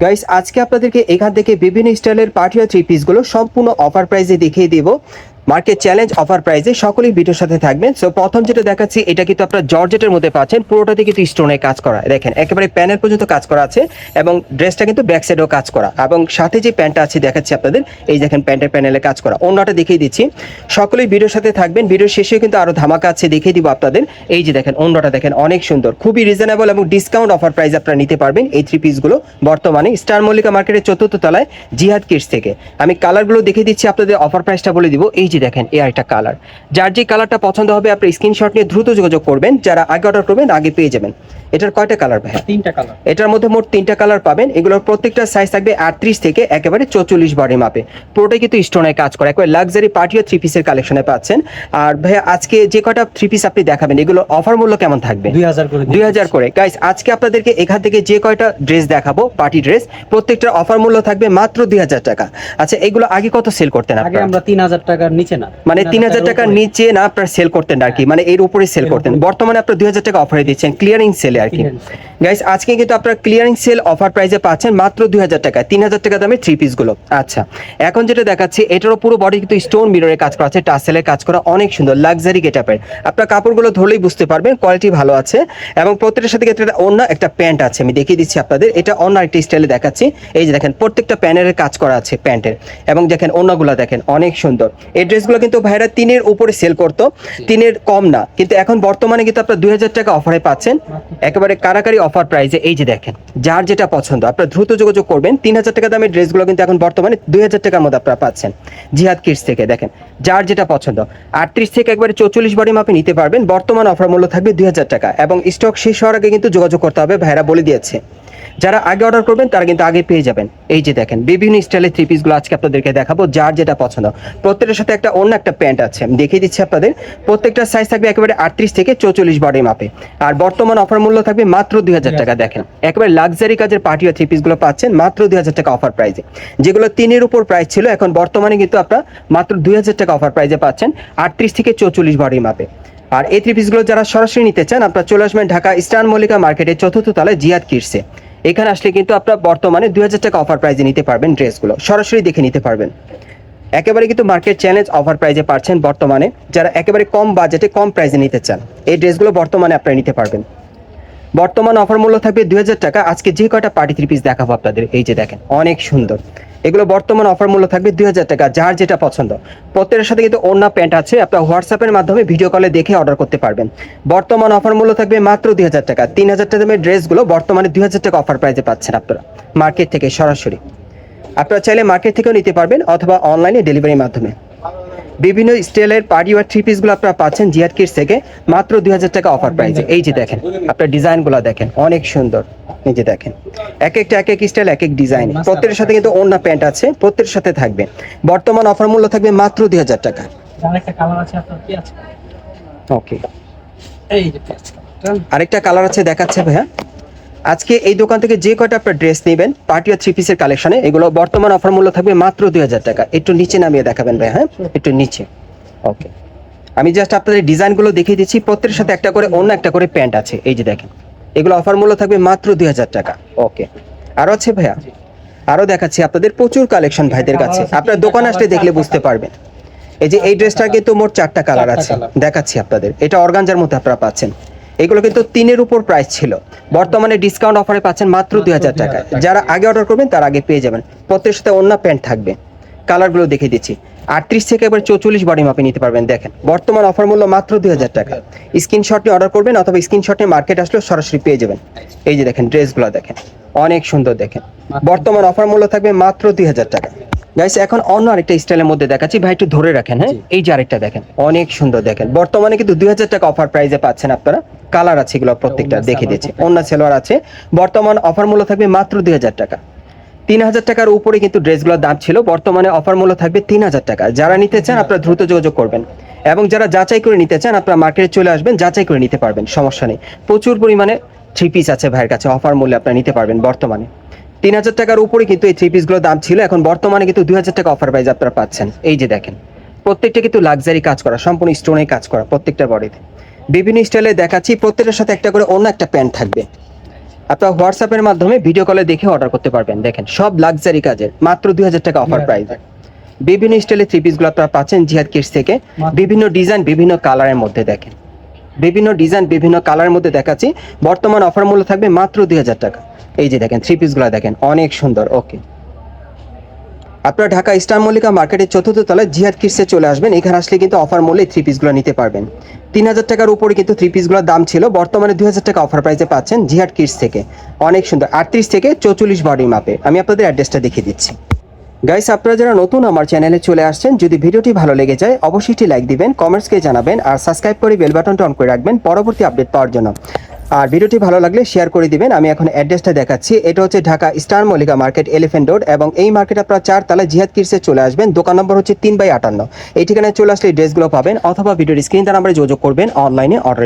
Guys আজকে আপনাদেরকে এখান থেকে বিভিন্ন স্টাইলের পার্টিয়া থ্রি পিসগুলো সম্পূর্ণ অফার প্রাইসে দেখিয়ে দিব। মার্কেট চ্যালেঞ্জ অফার প্রাইসে সকলেই ভিডিওর সাথে থাকবেন। সো প্রথম যেটা দেখাচ্ছি, এটা কিন্তু আপনার জর্জেটের মধ্যে পাচ্ছেন। পুরোটাতে কিন্তু স্টোনে কাজ করা। দেখেন, একেবারে প্যানেল পর্যন্ত কাজ করা আছে এবং ড্রেসটা কিন্তু ব্যাক সাইডেও কাজ করা। এবং সাথে যে প্যান্টটা আছে, দেখাচ্ছি আপনাদের, এই দেখেন প্যান্টের প্যানেলে কাজ করা। অন্যটা দেখিয়ে দিচ্ছি। সকলেই ভিডিওর সাথে থাকবেন। ভিডিওর শেষেও কিন্তু আরও ধামাকা আছে, দেখিয়ে দিব আপনাদের। এই যে দেখেন, অন্যটা দেখেন, অনেক সুন্দর। খুবই রিজনেবল এবং ডিসকাউন্ট অফার প্রাইস আপনারা নিতে পারবেন এই থ্রি পিসগুলো বর্তমানে। স্টার মল্লিকা মার্কেটের চতুর্থ তলায় জিহাদ কিটস থেকে। আমি কালারগুলো দেখিয়ে দিচ্ছি, আপনাদের অফার প্রাইসটা বলে দিব। এই যে দেখেন এই একটা কালার যার যে কালারটা পছন্দ হবে আপনি স্ক্রিনশট নিয়ে দ্রুত যোগাযোগ করবেন। যারা আগে অর্ডার করবেন আগে পেয়ে যাবেন। এটার কয়টা কালার ভাই তিনটা কালার এটার মধ্যে মোট তিনটা কালার পাবেন। এগুলোর প্রত্যেকটা সাইজ থাকবে আটত্রিশ থেকে একেবারে চৌচল্লিশ বডি মাপে পুরোটাই কিন্তু স্টোনে কাজ করে। একবার লাক্সারি পার্টি ও থ্রি পিসের কালেকশনে পাচ্ছেন। আর ভাইয়া আজকে যে কটা থ্রি পিস আপনি দেখাবেন এগুলো অফার মূল্য কেমন থাকবে? দুই হাজার করে দুই হাজার করে। গাইস আজকে আপনাদেরকে এখান থেকে যে কয়টা ড্রেস দেখাবো পার্টি ড্রেস প্রত্যেকটার অফার মূল্য থাকবে মাত্র দুই হাজার টাকা। আচ্ছা এগুলো আগে কত সেল করতেন আগে আমরা তিন হাজার টাকার নিচে না। মানে তিন হাজার টাকার নিচে না আপনার সেল করতেন আর কি। মানে এর উপরে সেল করতেন। বর্তমানে আপনার দুই হাজার টাকা অফারে দিচ্ছেন ক্লিয়ারিং সেলে আর কি। গাইস আজকে কিন্তু আপনার ক্লিয়ারিং সেল অফার প্রাইসে পাচ্ছেন মাত্র দুই হাজার টাকা তিন হাজার টাকা দামে থ্রি পিসগুলো। আচ্ছা এখন যেটা দেখাচ্ছি এটারও পুরো বডি কিন্তু স্টোন মিররের কাজ করা আছে টাসেলের কাজ করা অনেক সুন্দর লাক্সারি গেটআপের আপনার কাপড়গুলো ধরলেই বুঝতে পারবেন কোয়ালিটি ভালো আছে। এবং প্রত্যেকটার সাথে ক্ষেত্রে অন্য একটা প্যান্ট আছে আমি দেখিয়ে দিচ্ছি আপনাদের। এটা অন্য একটা স্টাইলে দেখাচ্ছি। এই যে দেখেন প্রত্যেকটা প্যানেলের কাজ করা আছে প্যান্টের এবং দেখেন অন্যগুলো দেখেন অনেক সুন্দর। এই ড্রেসগুলো কিন্তু ভাইরা তিনের উপরে সেল করতো। তিনের কম না। কিন্তু এখন বর্তমানে কিন্তু আপনার দুই হাজার টাকা অফারে পাচ্ছেন। একেবারে কারাকারি অফার প্রাইসে এই যে দেখেন যার যেটা পছন্দ। আপনার দ্রুত যোগাযোগ করবেন। তিন হাজার টাকা দামের ড্রেসগুলো কিন্তু এখন বর্তমানে দুই হাজার টাকার মধ্যে আপনারা পাচ্ছেন। জিহাদ কিডস থেকে দেখেন যার যেটা পছন্দ। আটত্রিশ থেকে একবারে চৌচল্লিশ বডি মাপে নিতে পারবেন। বর্তমান অফার মূল্য থাকবে দুই হাজার টাকা। এবং স্টক শেষ হওয়ার আগে কিন্তু যোগাযোগ করতে হবে ভাইরা বলে দিয়েছে। যারা আগে অর্ডার করবেন, তারা কিন্তু আগে পেয়ে যাবেন। এই যে দেখেন, বিভিন্ন স্টাইলের থ্রি পিসগুলো আজকে আপনাদেরকে দেখাবো, যার যেটা পছন্দ। প্রত্যেকটার সাথে একটা অন্য একটা প্যান্ট আছে। দেখিয়ে দিচ্ছি আপনাদের। প্রত্যেকটা সাইজ থাকবে একেবারে আটত্রিশ থেকে চৌচল্লিশ বডি মাপে আর বর্তমান অফার মূল্য থাকবে মাত্র দুই হাজার টাকা, দেখেন। একেবারে লাক্সারি কাজের পার্টি থ্রি পিসগুলো পাচ্ছেন মাত্র দুই হাজার টাকা অফার প্রাইজে যেগুলো তিনের উপর প্রাইস ছিল, এখন বর্তমানে কিন্তু আপনারা মাত্র দুই হাজার টাকা অফার প্রাইজে পাচ্ছেন আটত্রিশ থেকে চৌচল্লিশ বডি মাপে আর এই থ্রি পিসগুলো যারা সরাসরি নিতে চান, আপনারা চলে আসবেন ঢাকা ইস্টার্ন মল্লিকা মার্কেটের চতুর্থ তলায় জিয়াদ কিটসে এখানে আসলে কিন্তু আপনারা বর্তমানে দুই হাজার টাকা অফার প্রাইজে নিতে পারবেন ড্রেসগুলো। সরাসরি দেখে নিতে পারবেন। একেবারে কিন্তু মার্কেট চ্যালেঞ্জ অফার প্রাইজে পাচ্ছেন বর্তমানে। যারা একেবারে কম বাজেটে কম প্রাইজে নিতে চান, এই ড্রেসগুলো বর্তমানে আপনারা নিতে পারবেন। বর্তমান অফার মূল্য থাকবে দুই হাজার টাকা। আজকে যে কয়টা পার্টি থ্রি পিস দেখাবো আপনাদের, এই যে দেখেন, অনেক সুন্দর। এগুলো বর্তমান অফার মূল্য থাকবে দুই হাজার টাকা, যার যেটা পছন্দ। প্রত্যেকের সাথে কিন্তু অন্য প্যান্ট আছে, আপনার হোয়াটসঅ্যাপের মাধ্যমে ভিডিও কলে দেখে অর্ডার করতে পারবেন। বর্তমান অফার মূল্য থাকবে মাত্র দুই হাজার টাকা, তিন হাজার টাকা দামের ড্রেসগুলো বর্তমানে দুই হাজার টাকা অফার প্রাইসে পাচ্ছেন আপনারা, মার্কেট থেকে সরাসরি। আপনারা চাইলে মার্কেট থেকেও নিতে পারবেন অথবা অনলাইনে ডেলিভারির মাধ্যমে। বিভিন্ন স্টাইলের পার্টি ওয়ার থ্রি পিসগুলো আপনারা পাচ্ছেন জিয়ার কিটস থেকে মাত্র দুই হাজার টাকা অফার প্রাইসে। এই যে দেখেন, আপনার ডিজাইনগুলো দেখেন, অনেক সুন্দর। যে দেখেন এক একটা এক এক স্টাইল এক এক ডিজাইন প্রত্যেকের সাথে কিন্তু অন্য প্যান্ট আছে প্রত্যেকের সাথে থাকবে। বর্তমান অফার মূল্য থাকবে মাত্র দুই হাজার টাকা। যার একটা কালার আছে আপনার কি আছে ওকে আরেকটা কালার আছে দেখাচ্ছে ভাইয়া। আজকে এই দোকান থেকে যে কয়টা আপনার ড্রেস নেবেন পার্টি আর থ্রি পিসের কালেকশনে এগুলো বর্তমান অফার মূল্য থাকবে মাত্র দুই হাজার টাকা। একটু নিচে নামিয়ে দেখাবেন ভাই হ্যাঁ? একটু নিচে। ওকে আমি জাস্ট আপনাদের ডিজাইনগুলো দেখিয়ে দিচ্ছি। প্রত্যেকের সাথে একটা করে অন্য একটা করে প্যান্ট আছে। এই যে দেখেন। এগুলো অফার মূল্য থাকবে মাত্র দুই হাজার টাকা। ওকে আরও আছে ভাইয়া? আরও দেখাচ্ছি আপনাদের প্রচুর কালেকশন ভাইদের কাছে। আপনার দোকান আসলে দেখলে বুঝতে পারবেন। এই যে এই ড্রেসটার কিন্তু মোট চারটা কালার আছে। দেখাচ্ছি আপনাদের। এটা অর্গানজার মধ্যে আপনারা পাচ্ছেন। এগুলো কিন্তু তিনের উপর প্রাইস ছিল। বর্তমানে ডিসকাউন্ট অফারে পাচ্ছেন মাত্র দুই হাজার টাকা যারা আগে অর্ডার করবেন তার আগে পেয়ে যাবেন। প্রত্যেকের সাথে অন্য প্যান্ট থাকবে। কালারগুলো দেখে দিচ্ছি। আটত্রিশ থেকে এবার চৌচল্লিশ বডি মাপে নিতে পারবেন দেখেন। বর্তমান অফার মূল্য মাত্র দুই হাজার টাকা। স্ক্রিনশট অর্ডার করবেন অথবা স্ক্রিনশট মার্কেট আসলেও সরাসরি পেয়ে যাবেন। এই যে দেখেন ড্রেসগুলো দেখেন অনেক সুন্দর দেখেন। বর্তমান অফার মূল্য থাকবে মাত্র দুই হাজার টাকা। গাইস এখন অন্য আরেকটা স্টাইলের মধ্যে দেখাচ্ছি। ভাই একটু ধরে রাখেন হ্যাঁ? এই যে আরেকটা দেখেন অনেক সুন্দর দেখেন। বর্তমানে কিন্তু দুই হাজার টাকা অফার প্রাইসে পাচ্ছেন আপনারা। কালার আছে এগুলো প্রত্যেকটা দেখে থাকবে। অন্য সেলোয়ার আছে। বর্তমান অফার মূল্য থাকবে মাত্র দুই হাজার টাকা। তিন হাজার টাকার উপরে কিন্তু ড্রেসগুলোর দাম ছিল। বর্তমানে অফার মূল্য থাকবে তিন হাজার টাকা। যারা নিতে চান, আপনারা দ্রুত যোগাযোগ করবেন। এবং যারা যাচাই করে নিতে চান, আপনারা মার্কেটে চলে আসবেন, যাচাই করে নিতে পারবেন, সমস্যা নেই। প্রচুর পরিমাণে থ্রি পিস আছে ভাইয়ের কাছে। অফার মূল্যে আপনারা নিতে পারবেন বর্তমানে। তিন হাজার টাকার উপরে কিন্তু এই থ্রি পিসগুলোর দাম ছিল। এখন বর্তমানে কিন্তু দুই হাজার টাকা অফার প্রাইস আপনারা পাচ্ছেন। এই যে দেখেন, প্রত্যেকটা কিন্তু লাক্সারি কাজ করা, সম্পূর্ণ স্টোনে কাজ করা প্রত্যেকটা বডিতে বিভিন্ন স্টাইলে দেখাচ্ছি, প্রত্যেকটার সাথে একটা করে অন্য একটা প্যান্ট থাকবে। আপনার হোয়াটসঅ্যাপের মাধ্যমে ভিডিও কলে দেখে অর্ডার করতে পারবেন। দেখেন সব লাক্সারি কাজের মাত্র দুই হাজার টাকা অফার প্রাইস বিভিন্ন স্টাইলের থ্রি পিসগুলো আপনারা পাচ্ছেন জিহাদ কিটস থেকে। বিভিন্ন ডিজাইন বিভিন্ন কালারের মধ্যে দেখেন। বিভিন্ন ডিজাইন বিভিন্ন কালারের মধ্যে দেখাচ্ছি। বর্তমান অফার মূল্য থাকবে মাত্র দুই হাজার টাকা। এই যে দেখেন থ্রি পিসগুলো দেখেন অনেক সুন্দর ওকে আপনারা ঢাকা স্টার মল্লিকা মার্কেটের চতুর্থ তলায় জিহাদ কিডসে চলে আসবেন। এখানে আসলে কিন্তু অফার মূল্যে থ্রি পিসগুলো নিতে পারবেন। তিন হাজার টাকার উপরে কিন্তু থ্রি পিসগুলোর দাম ছিল। বর্তমানে দুই হাজার টাকা অফার প্রাইসে পাচ্ছেন জিহাদ কিডস থেকে। অনেক সুন্দর। আটত্রিশ থেকে চৌচল্লিশ বডি মাপে আমি আপনাদের অ্যাড্রেসটা দেখিয়ে দিচ্ছি। গাইস আপনারা যারা নতুন আমার চ্যানেলে চলে আসছেন, যদি ভিডিওটি ভালো লেগে যায়, অবশ্যই লাইক দিবেন কমেন্টসকে জানাবেন, আর সাবস্ক্রাইব করে বেল বাটনটা অন করে রাখবেন, পরবর্তী আপডেট পাওয়ার জন্য। আর ভিডিওটি ভালো লাগলে শেয়ার করে দিবেন। আমি এখন অ্যাড্রেসটা দেখাচ্ছি। এটা হচ্ছে Dhaka star Mallika market elephant road এবং এই মার্কেট আপনারা চার তালা জিহাদ কিরসে চলে আসবেন। দোকান নম্বর হচ্ছে তিন বাই আটান্ন। এই ঠিকানায় চলে আসলে ড্রেসগুলো পাবেন অথবা ভিডিওর স্ক্রিন তার নাম্বারে যোগাযোগ করবেন অনলাইনে অর্ডার